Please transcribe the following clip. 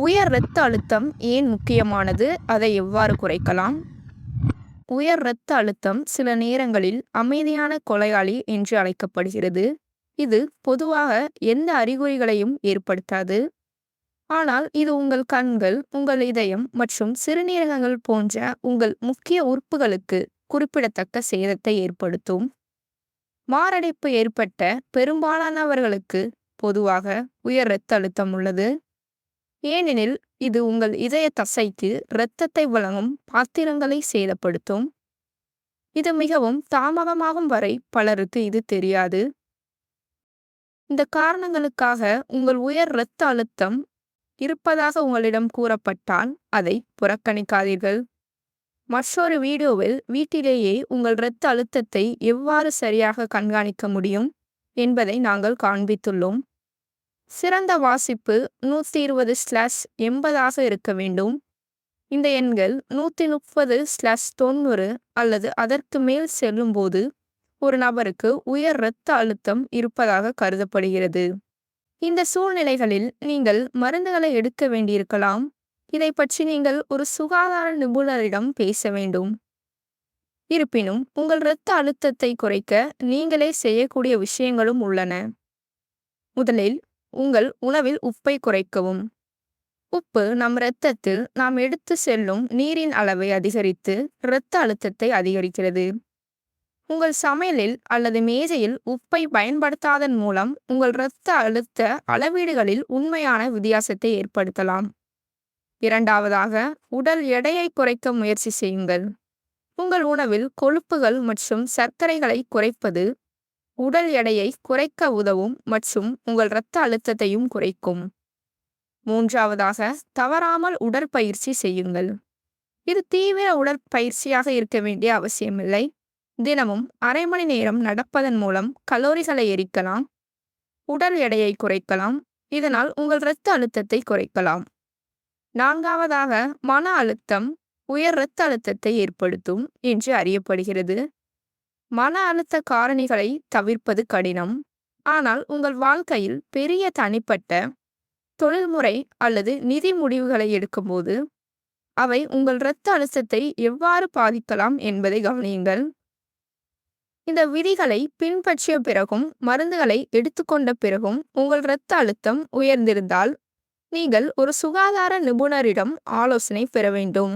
உயர் இரத்த அழுத்தம் ஏன் முக்கியமானது? அதை எவ்வாறு குறைக்கலாம்? உயர் இரத்த அழுத்தம் சில நேரங்களில் அமைதியான கொலையாளி என்று அழைக்கப்படுகிறது. இது பொதுவாக எந்த அறிகுறிகளையும் ஏற்படுத்தாது. ஆனால் இது உங்கள் கண்கள் உங்கள் இதயம் மற்றும் சிறுநீரகங்கள் போன்ற உங்கள் முக்கிய உறுப்புகளுக்கு குறிப்பிடத்தக்க சேதத்தை ஏற்படுத்தும். மாரடைப்பு ஏற்பட்ட பெரும்பாலானவர்களுக்கு பொதுவாக உயர் இரத்த அழுத்தம் உள்ளது. ஏனெனில் இது உங்கள் இதய தசைக்கு இரத்தத்தை வழங்கும் பாத்திரங்களை சேதப்படுத்தும். இது மிகவும் தாமதமாகும் வரை பலருக்கு இது தெரியாது. இந்த காரணங்களுக்காக உங்கள் உயர் இரத்த அழுத்தம் இருப்பதாக உங்களிடம் கூறப்பட்டால் அதை புறக்கணிக்காதீர்கள். மற்றொரு வீடியோவில் வீட்டிலேயே உங்கள் இரத்த அழுத்தத்தை எவ்வாறு சரியாக கண்காணிக்க முடியும் என்பதை நாங்கள் காண்பித்துள்ளோம். சிறந்த வாசிப்பு நூற்றி இருபது ஸ்லாஷ் எண்பதாக இருக்க வேண்டும். இந்த எண்கள் நூற்றி முப்பது ஸ்லாஷ் தொண்ணூறு அல்லது அதற்கு மேல் செல்லும்போது ஒரு நபருக்கு உயர் இரத்த அழுத்தம் இருப்பதாக கருதப்படுகிறது. இந்த சூழ்நிலைகளில் நீங்கள் மருந்துகளை எடுக்க வேண்டியிருக்கலாம். இதை பற்றி நீங்கள் ஒரு சுகாதார நிபுணரிடம் பேச வேண்டும். இருப்பினும் உங்கள் இரத்த அழுத்தத்தை குறைக்க நீங்களே செய்யக்கூடிய விஷயங்களும் உள்ளன. முதலில் உங்கள் உணவில் உப்பை குறைக்கவும். உப்பு நம் இரத்தத்தில் நாம் எடுத்து செல்லும் நீரின் அளவை அதிகரித்து இரத்த அழுத்தத்தை அதிகரிக்கிறது. உங்கள் சமையலில் அல்லது மேஜையில் உப்பை பயன்படுத்தாதன் மூலம் உங்கள் இரத்த அழுத்த அளவீடுகளில் உண்மையான வித்தியாசத்தை ஏற்படுத்தலாம். இரண்டாவதாக உடல் எடையை குறைக்க முயற்சி செய்யுங்கள். உங்கள் உணவில் கொழுப்புகள் மற்றும் சர்க்கரைகளை குறைப்பது உடல் எடையை குறைக்க உதவும் மற்றும் உங்கள் இரத்த அழுத்தத்தையும் குறைக்கும். மூன்றாவதாக தவறாமல் உடற்பயிற்சி செய்யுங்கள். இது தீவிர உடற்பயிற்சியாக இருக்க வேண்டிய அவசியமில்லை. தினமும் அரை மணி நேரம் நடப்பதன் மூலம் கலோரிகளை எரிக்கலாம் உடல் எடையை குறைக்கலாம் இதனால் உங்கள் இரத்த அழுத்தத்தை குறைக்கலாம். நான்காவதாக மன அழுத்தம் உயர் இரத்த அழுத்தத்தை ஏற்படுத்தும் என்று அறியப்படுகிறது. மன அழுத்த காரணிகளை தவிர்ப்பது கடினம். ஆனால் உங்கள் வாழ்க்கையில் பெரிய தனிப்பட்ட தொழில்முறை அல்லது நிதி முடிவுகளை எடுக்கும்போது அவை உங்கள் இரத்த அழுத்தத்தை எவ்வாறு பாதிக்கலாம் என்பதை கவனியுங்கள். இந்த விதிகளை பின்பற்றிய பிறகும் மருந்துகளை எடுத்துக்கொண்ட பிறகும் உங்கள் இரத்த அழுத்தம் உயர்ந்திருந்தால் நீங்கள் ஒரு சுகாதார நிபுணரிடம் ஆலோசனை பெற வேண்டும்.